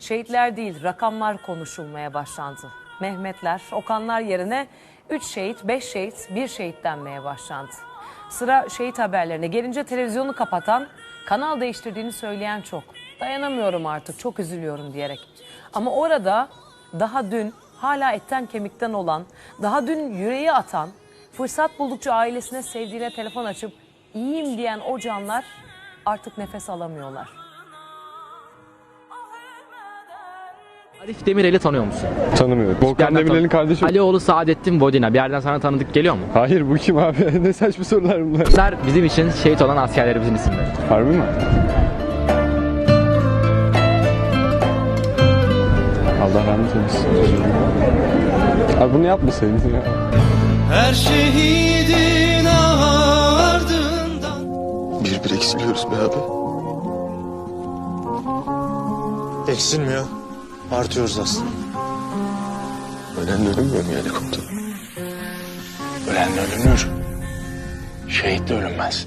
Şehitler değil rakamlar konuşulmaya başlandı. Mehmetler, Okanlar yerine 3 şehit, 5 şehit, 1 şehit denmeye başlandı. Sıra şehit haberlerine gelince televizyonu kapatan, kanal değiştirdiğini söyleyen çok. Dayanamıyorum artık, çok üzülüyorum diyerek. Ama orada daha dün hala etten kemikten olan, daha dün yüreği atan, fırsat buldukça ailesine sevdiğine telefon açıp iyiyim diyen o canlar artık nefes alamıyorlar. Arif Demirel'i tanıyor musun? Tanımıyorum. Volkan Yerden Demirel'in tan- kardeşi. Alioğlu Saadettin Vodina. Bir yerden sana tanıdık geliyor mu? Hayır bu kim abi? ne saçma sorular bunlar. Bunlar bizim için şehit olan askerlerimizin isimleri. Harbi mi? Allah rahmet eylesin. Abi bunu yapmasaydın ya. Her şehidin ardından Bir bir eksiliyoruz be abi. Eksilmiyor. Artıyoruz aslında. Ölen de ölünmüyor mu yani komutanım? Ölen de ölünür. Şehit de ölünmez.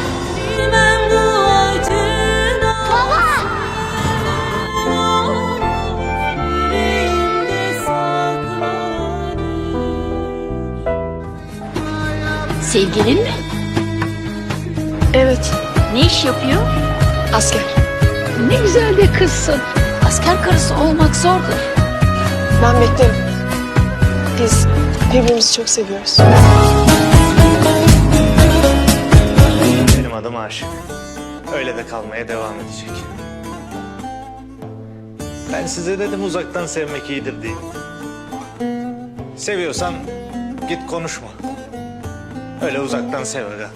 Sevgilin mi? Evet, Ne iş yapıyor? asker. Ne güzel de kızsın. Asker karısı olmak zordur. Ben beklerim. Biz birbirimizi çok seviyoruz. Benim adım Aşık. Öyle de kalmaya devam edecek. Ben size dedim uzaktan sevmek iyidir diye. Seviyorsan git konuşma. Öyle uzaktan sev aga.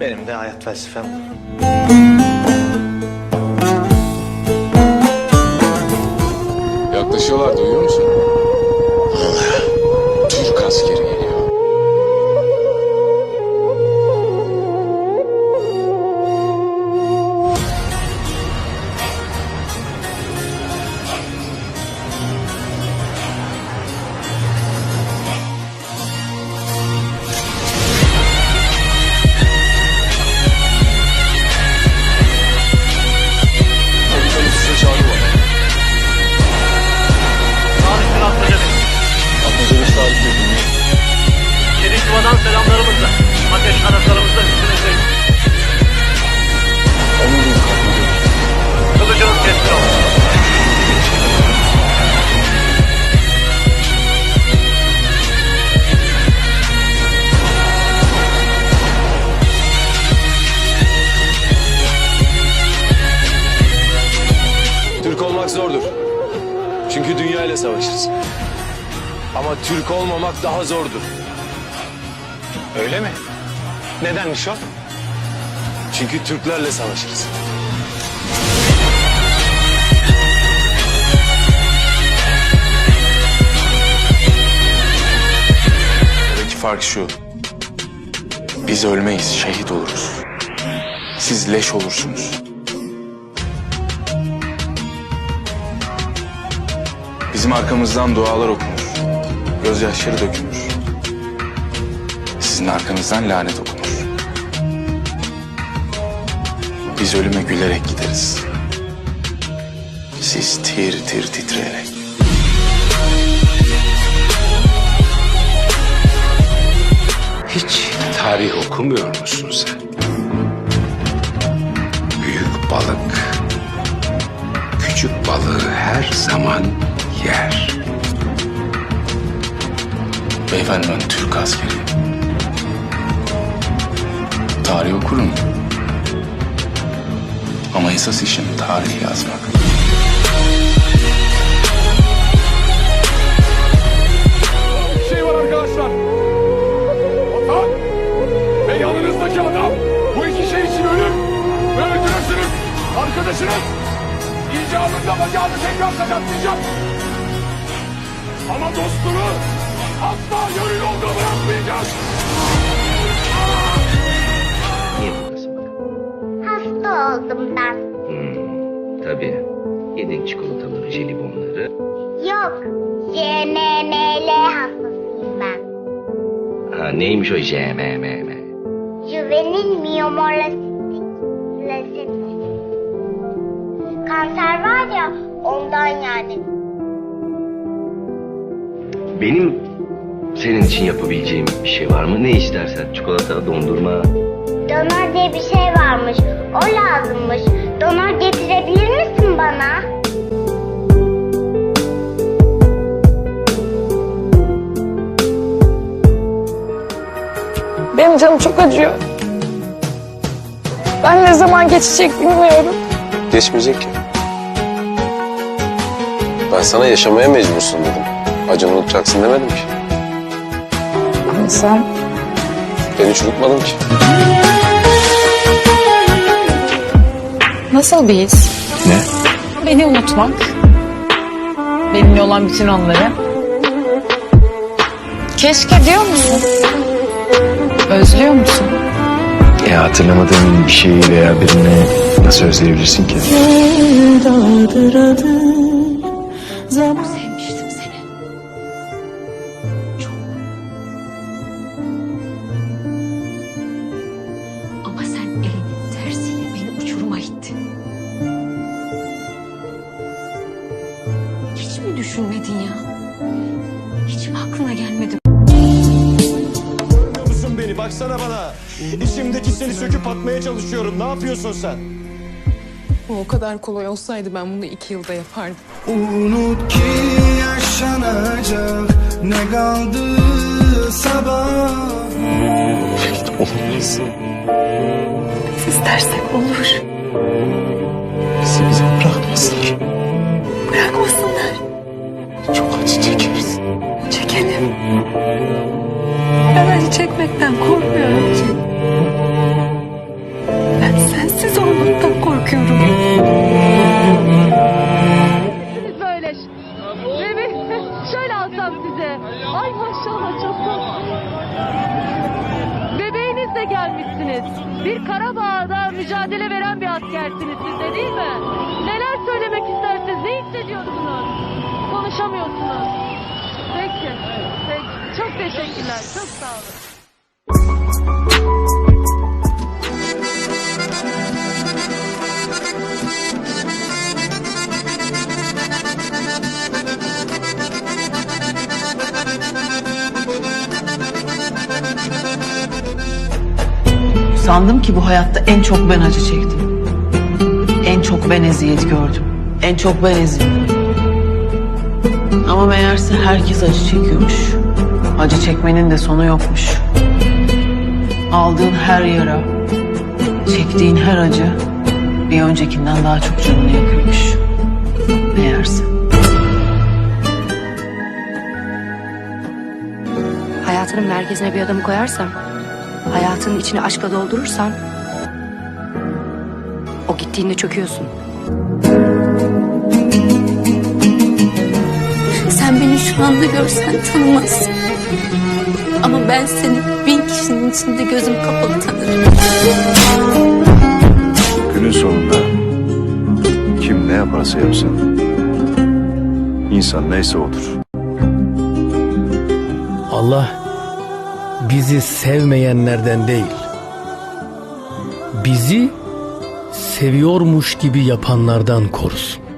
Benim de hayat felsefem. Yaklaşıyorlar duyuyor musun? Türk olmamak daha zordur. Öyle mi? Nedenmiş o? Çünkü Türklerle savaşırız. Aradaki fark şu. Biz ölmeyiz, şehit oluruz. Siz leş olursunuz. Bizim arkamızdan dualar okunur. Gözyaşları dökülür. Sizin arkanızdan lanet okunur. Biz ölüme gülerek gideriz. Siz tir tir titreyerek. Hiç tarih okumuyor musun sen? Büyük balık küçük balığı her zaman yer. Beyefendi ben Türk askeri. Tarih okurum. Ama esas işim tarih yazmak. Bir şey arkadaşlar. Vatan ve yanınızdaki adam bu iki şey için ölür ve öldürürsünüz. Arkadaşınız icabında bacağını tekrar sakatlayacak. Ama dostunu asla yarı yolda bırakmayacak. Niye buradasın bakalım? Hasta oldum ben. Hmm, tabii. Yedin çikolataları, jelibonları. Yok. CMML hastasıyım ben. Ha neymiş o JMMM? Juvenil miyomorlasistik. Kanser var ya ondan yani. Benim senin için yapabileceğim bir şey var mı? Ne istersen. Çikolata, dondurma. Donör diye bir şey varmış. O lazımmış. Donör getirebilir misin bana? Benim canım çok acıyor. Ben ne zaman geçecek bilmiyorum. Geçmeyecek ki. Ben sana yaşamaya mecbursun dedim. Acını unutacaksın demedim ki. Sen Ben hiç unutmadım ki. nasıl bir his? Ne? Beni unutmak. Benimle olan bütün anları. Keşke diyor musun? Özlüyor musun? E hatırlamadığın bir şeyi veya birini nasıl özleyebilirsin ki? Sevmiştim seni. Çok. İçimdeki seni söküp atmaya çalışıyorum. Ne yapıyorsun sen? O kadar kolay olsaydı ben bunu iki yılda yapardım. Unut ki yaşanacak ne kaldı sabah Biz istersek olur. Bizi bize. Size. Ay maşallah çok tatlı. Bebeğinizle gelmişsiniz. Bir Karabağ'da mücadele veren bir askersiniz siz de değil mi? Neler söylemek istersiniz? Ne hissediyorsunuz? Konuşamıyorsunuz. Peki. Peki. Çok teşekkürler. Çok sağ olun. Sandım ki bu hayatta en çok ben acı çektim. En çok ben eziyet gördüm. En çok ben ezildim. Ama meğerse herkes acı çekiyormuş. Acı çekmenin de sonu yokmuş. Aldığın her yara, çektiğin her acı bir öncekinden daha çok canını yakıyormuş. Meğerse. Hayatının merkezine bir adamı koyarsan, hayatının içini aşkla doldurursan, o gittiğinde çöküyorsun. Sen beni şu anda görsen tanımazsın. Ama ben seni bin kişinin içinde gözüm kapalı tanırım. Günün sonunda kim ne yaparsa yapsın insan neyse odur. Allah bizi sevmeyenlerden değil, bizi seviyormuş gibi yapanlardan korusun.